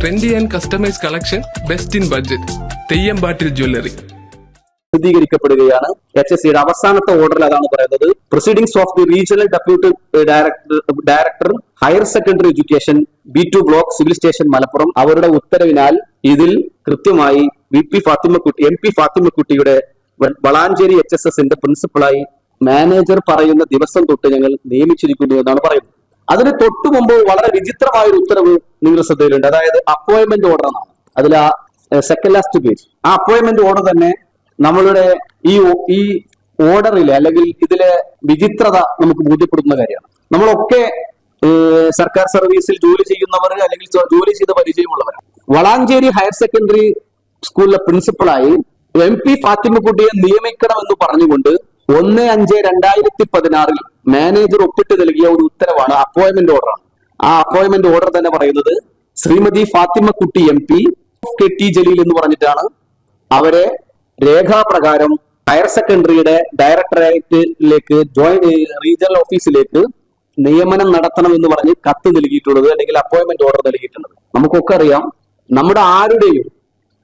Trendy and customise collection best in budget Theyyampattil jewellery പ്രസിദ്ധീകരിക്കപ്പെടുകയാണ് H S സിയുടെ അവസാനത്തെ ഓർഡറിൽ അതാണ് പറയുന്നത്. Proceedings of the regional deputy director director higher secondary education B two block civil station Malappuram. അവരുടെ ഉത്തരവിനാൽ ഇതിൽ കൃത്യമായി V P Fathimakutty M P ഫാത്തിമക്കുട്ടിയുടെ Valanchery H S എസിന്റെ പ്രിൻസിപ്പളായി മാനേജർ പറയുന്ന ദിവസം തൊട്ട് ഞങ്ങൾ നിയമിച്ചിരിക്കുന്നു എന്നാണ് പറയുന്നത്. അതിന് തൊട്ടു മുമ്പ് വളരെ വിചിത്രമായ ഒരു ഉത്തരവ് നിങ്ങളുടെ ശ്രദ്ധയിലുണ്ട്. അതായത് അപ്പോയിന്റ്മെന്റ് ഓർഡർ എന്നാണ്. അതിൽ ആ സെക്കൻഡ് ലാസ്റ്റ് പേജ് ആ അപ്പോയിന്റ്മെന്റ് ഓർഡർ തന്നെ നമ്മളുടെ ഈ ഈ ഓർഡറിലെ അല്ലെങ്കിൽ ഇതിലെ വിചിത്രത നമുക്ക് ബോധ്യപ്പെടുന്ന കാര്യമാണ്. നമ്മളൊക്കെ സർക്കാർ സർവീസിൽ ജോലി ചെയ്യുന്നവർ അല്ലെങ്കിൽ ജോലി ചെയ്ത പരിചയമുള്ളവരാണ്. വളാഞ്ചേരി ഹയർ സെക്കൻഡറി സ്കൂളിലെ പ്രിൻസിപ്പളായി എം പി ഫാത്തിമക്കുട്ടിയെ നിയമിക്കണമെന്ന് പറഞ്ഞുകൊണ്ട് ഒന്ന് അഞ്ച് രണ്ടായിരത്തി പതിനാറിൽ മാനേജർ ഒപ്പിട്ട് നൽകിയ ഒരു ഉത്തരവാണ് അപ്പോയിന്റ്മെന്റ് ഓർഡറാണ് ആ അപ്പോയിന്റ്മെന്റ് ഓർഡർ തന്നെ പറയുന്നത് Shrimathi Fathima Kutty M P K T Jaleel എന്ന് പറഞ്ഞിട്ടാണ്. അവരെ രേഖാപ്രകാരം ഹയർ സെക്കൻഡറിയുടെ ഡയറക്ടറേറ്റിലേക്ക് ജോയിന്റ് റീജിയണൽ ഓഫീസിലേക്ക് നിയമനം നടത്തണം എന്ന് പറഞ്ഞ് കത്ത് നൽകിയിട്ടുള്ളത് അല്ലെങ്കിൽ അപ്പോയിന്റ്മെന്റ് ഓർഡർ നൽകിയിട്ടുള്ളത്. നമുക്കൊക്കെ അറിയാം നമ്മുടെ ആരുടെയും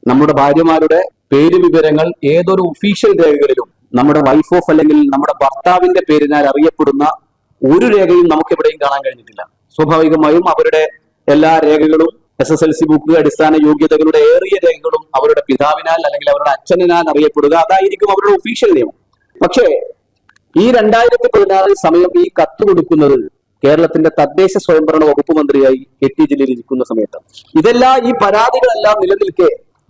നമ്മുടെ ഭാര്യമാരുടെ പേര് വിവരങ്ങൾ ഏതൊരു ഒഫീഷ്യൽ രേഖകളിലും നമ്മുടെ വൈഫ് ഓഫ് അല്ലെങ്കിൽ നമ്മുടെ ഭർത്താവിന്റെ പേരിനാൽ അറിയപ്പെടുന്ന ഒരു രേഖയും നമുക്ക് എവിടെയും കാണാൻ കഴിഞ്ഞിട്ടില്ല. സ്വാഭാവികമായും അവരുടെ എല്ലാ രേഖകളും S S L C book അടിസ്ഥാന യോഗ്യതകളുടെ ഏറിയ രേഖകളും അവരുടെ പിതാവിനാൽ അല്ലെങ്കിൽ അവരുടെ അച്ഛനാൽ അറിയപ്പെടുക. അതായിരിക്കും അവരുടെ ഒഫീഷ്യൽ നിയമം. പക്ഷേ ഈ രണ്ടായിരത്തി പതിനാറിൽ സമയം ഈ കത്ത് കൊടുക്കുന്നത് കേരളത്തിന്റെ തദ്ദേശ സ്വയംഭരണ വകുപ്പ് മന്ത്രിയായി കെ ടി ജലീൽ ഇരിക്കുന്ന സമയത്താണ് ഇതെല്ലാം ഈ പരാതികളെല്ലാം നിലനിൽക്കെ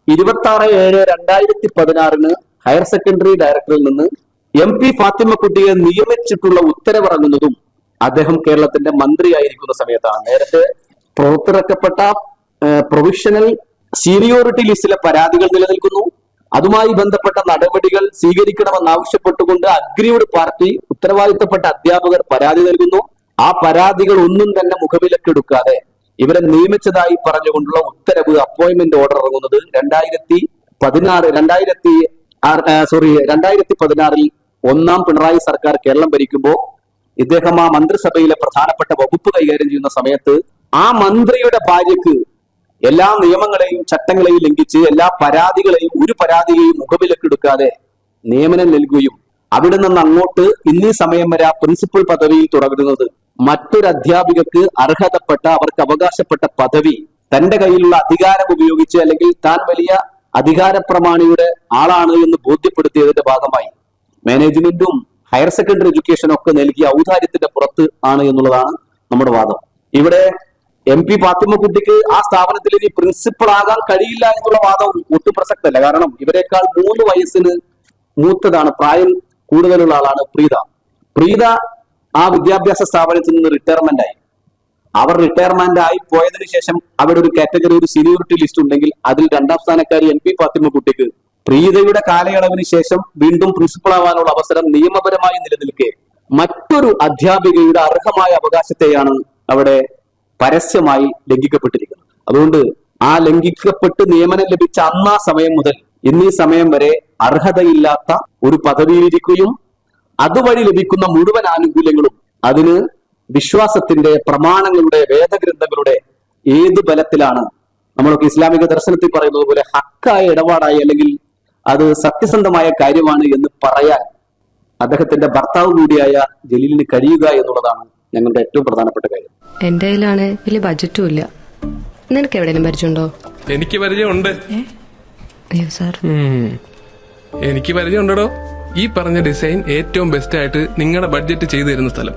ഇരുപത്തി ആറ് ഏഴ് രണ്ടായിരത്തി പതിനാറിന് ഹയർ സെക്കൻഡറി ഡയറക്ടറിൽ നിന്ന് എം പി ഫാത്തിമക്കുട്ടിയെ നിയമിച്ചിട്ടുള്ള ഉത്തരവിറങ്ങുന്നതും അദ്ദേഹം കേരളത്തിന്റെ മന്ത്രിയായിരിക്കുന്ന സമയത്താണ്. നേരത്തെ പുറത്തിറക്കപ്പെട്ട പ്രൊവിഷണൽ സീനിയോറിറ്റി ലിസ്റ്റിലെ പരാതികൾ നിലനിൽക്കുന്നു. അതുമായി ബന്ധപ്പെട്ട നടപടികൾ സ്വീകരിക്കണമെന്നാവശ്യപ്പെട്ടുകൊണ്ട് അഗ്രിയുടെ പാർട്ടി ഉത്തരവാദിത്തപ്പെട്ട അധ്യാപകർ പരാതി നൽകുന്നു. ആ പരാതികൾ ഒന്നും തന്നെ മുഖവിലക്കെടുക്കാതെ ഇവരെ നിയമിച്ചതായി പറഞ്ഞുകൊണ്ടുള്ള ഉത്തരവ് അപ്പോയിന്റ്മെന്റ് ഓർഡർ ഇറങ്ങുന്നത് രണ്ടായിരത്തി പതിനാറ് രണ്ടായിരത്തി സോറി രണ്ടായിരത്തി പതിനാറിൽ ഒന്നാം പിണറായി സർക്കാർ കേരളം ഭരിക്കുമ്പോൾ ഇദ്ദേഹം ആ മന്ത്രിസഭയിലെ പ്രധാനപ്പെട്ട വകുപ്പ് കൈകാര്യം ചെയ്യുന്ന സമയത്ത് ആ മന്ത്രിയുടെ ഭാര്യക്ക് എല്ലാ നിയമങ്ങളെയും ചട്ടങ്ങളെയും ലംഘിച്ച് എല്ലാ പരാതികളെയും ഒരു പരാതിയെയും മുഖവിലക്കെടുക്കാതെ നിയമനം നൽകുകയും അവിടെ നിന്ന് അങ്ങോട്ട് ഇന്നീ സമയം വരെ ആ പ്രിൻസിപ്പൽ പദവിയിൽ തുടരുന്നത് മറ്റൊരു അധ്യാപികക്ക് അർഹതപ്പെട്ട അവർക്ക് അവകാശപ്പെട്ട പദവി തന്റെ കയ്യിലുള്ള അധികാരം ഉപയോഗിച്ച് അല്ലെങ്കിൽ താൻ വലിയ അധികാര പ്രമാണിയുടെ ആളാണ് എന്ന് ബോധ്യപ്പെടുത്തിയതിന്റെ ഭാഗമായി മാനേജ്മെന്റും ഹയർ സെക്കൻഡറി എഡ്യൂക്കേഷനും ഒക്കെ നൽകിയ ഔദാര്യത്തിന്റെ പുറത്ത് ആണ് എന്നുള്ളതാണ് നമ്മുടെ വാദം. ഇവിടെ എം പി ഫാത്തിമക്കുട്ടിക്ക് ആ സ്ഥാപനത്തിൽ ഇനി പ്രിൻസിപ്പൾ ആകാൻ കഴിയില്ല എന്നുള്ള വാദം ഒട്ടും പ്രസക്തല്ല. കാരണം ഇവരെക്കാൾ മൂന്ന് വയസ്സിന് മൂത്തതാണ്. പ്രായം കൂടുതലുള്ള ആളാണ് പ്രീത. പ്രീത ആ വിദ്യാഭ്യാസ സ്ഥാപനത്തിൽ നിന്ന് റിട്ടയർമെന്റ് ആയി. അവർ റിട്ടയർമെന്റ് ആയി പോയതിനു ശേഷം അവിടെ ഒരു കാറ്റഗറി ഒരു സീനിയോറിറ്റി ലിസ്റ്റ് ഉണ്ടെങ്കിൽ അതിൽ രണ്ടാം സ്ഥാനക്കാരി എൻ പി ഫാത്തിമ കുട്ടിക്ക്. പ്രീതയുടെ കാലയളവിന് ശേഷം വീണ്ടും പ്രിൻസിപ്പൾ ആവാനുള്ള അവസരം നിയമപരമായി നിലനിൽക്കെ. മറ്റൊരു അധ്യാപികയുടെ അർഹമായ അവകാശത്തെയാണ് അവിടെ പരസ്യമായി ലംഘിക്കപ്പെട്ടിരിക്കുന്നത്. അതുകൊണ്ട് ആ ലംഘിക്കപ്പെട്ട് നിയമനം ലഭിച്ച അന്ന സമയം മുതൽ ഇന്നീ സമയം വരെ അർഹതയില്ലാത്ത ഒരു പദവിയിലിരിക്കുകയും അതുവഴി ലഭിക്കുന്ന മുഴുവൻ ആനുകൂല്യങ്ങളും അതിന് വിശ്വാസത്തിന്റെ പ്രമാണങ്ങളുടെ വേദഗ്രന്ഥങ്ങളുടെ ഏത് ബലത്തിലാണ്? നമ്മളൊക്കെ ഇസ്ലാമിക ദർശനത്തിൽ പറയുന്നത് പോലെ ഹക്കായ ഇടപാടായി അല്ലെങ്കിൽ അത് സത്യസന്ധമായ കാര്യമാണ് എന്ന് പറയാൻ അദ്ദേഹത്തിന്റെ ഭർത്താവ് കൂടിയായ ജലീലിന് കഴിയുക എന്നുള്ളതാണ് ഞങ്ങളുടെ ഏറ്റവും പ്രധാനപ്പെട്ട കാര്യം. എന്റെ കയ്യിലാണ് വലിയ ബജറ്റും ഇല്ല. നിനക്ക് എവിടെയെങ്കിലും പരിചയമുണ്ടോ? എനിക്ക് പരിചയമുണ്ട്. അയ്യോ സാർ എനിക്ക് പരിചയമുണ്ടോ ഈ പറഞ്ഞ ഡിസൈൻ ഏറ്റവും ബെസ്റ്റ് ആയിട്ട് നിങ്ങളുടെ ബഡ്ജറ്റ് ചെയ്തു തരുന്ന സ്ഥലം